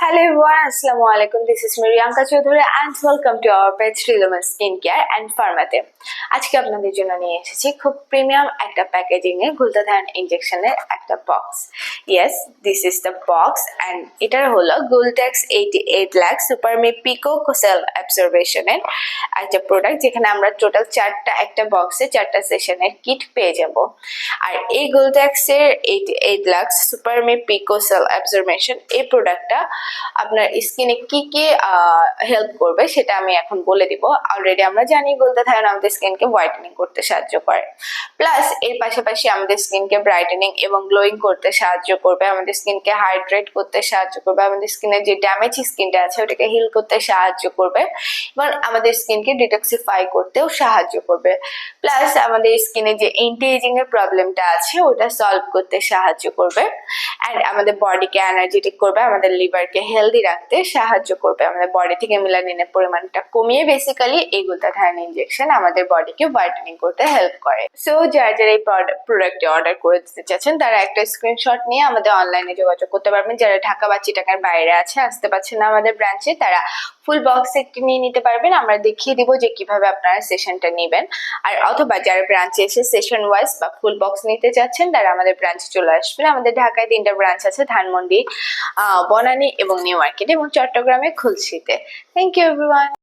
Hello everyone, Assalamu alaikum. This is Miriyanka Chaudhary and welcome to our page Riloma Skin Care and Pharmaতে আজকে আপনাদের জন্য নিয়ে এসেছি খুব প্রিমিয়াম একটা প্যাকেজিং এ গ্লুটাথায়ন ইনজেকশনের একটা box yes this is the box and এটার হলো গুলটেক্স এইটি এইট লাখ সুপারমি পিকো কোসেল অ্যাবজর্বেশনের একটা প্রোডাক্ট যেখানে আমরা টোটাল চারটা একটা বক্সে চারটা সেশনের কিট পেয়ে যাব। আর এই গুলটেক্সের এইটি এইট লাখ সুপারমি পিকো সেল অ্যাবজর্বেশন এই প্রোডাক্টটা আপনার স্কিনে কি কি হেল্প করবে সেটা আমি এখন বলে দিব। অলরেডি আমরা জানি বলতে থাকেন আমাদের স্কিনকে হোয়াইটেনিং করতে সাহায্য করে। প্লাস এর পাশাপাশি আমাদের স্কিনকে ব্রাইটেনিং এবং গ্লোয়িং করতে সাহায্য করবে, আমাদের স্কিনকে হাইড্রেট করতে সাহায্য করবে, আমাদের স্কিনের যে ড্যামেজ স্কিনটা আছে ওটাকে হিল করতে সাহায্য করবে এবং আমাদের স্কিনকে ডিটক্সিফাই করতেও সাহায্য করবে। প্লাস আমাদের স্কিনে যে এন্টিএজিং এর প্রবলেমটা আছে, ওটা সলভ করতে সাহায্য করবে। অ্যান্ড আমাদের বডিকে এনার্জেটিক করবে, আমাদের লিভারকে হেলদি রাখতে সাহায্য করবে। আমাদের বডি থেকে মিলানিনের পরিমাণটা কমিয়ে বেসিক্যালি এই গ্লুটাথায়ন ইনজেকশন আমাদের বডিকে হোয়াইটেনিং করতে হেল্প করে। সো যারা যারা এই প্রোডাক্টটি অর্ডার করে দিতে চাচ্ছেন, তারা একটা স্ক্রিনশট নিয়ে আমাদের অনলাইনে যোগাযোগ করতে পারবেন। যারা ঢাকা বা চিটাকার বাইরে আছে, আসতে পারছেন না আমাদের ব্রাঞ্চে তারা ফুল বক্স একটি নিয়ে নিতে পারবেন। আমরা দেখিয়ে দিব যে কীভাবে আপনারা সেশনটা নেবেন। আর অথবা যারা ব্রাঞ্চে এসে সেশন ওয়াইজ বা ফুল বক্স নিতে চাচ্ছেন তারা আমাদের ব্রাঞ্চে চলে আসবেন। আমাদের ঢাকায় তিনটা ব্রাঞ্চ আছে, ধানমন্ডি বনানি বনানী এবং নিউ মার্কেট এবং চট্টগ্রামে খুলশিতে। Thank you everyone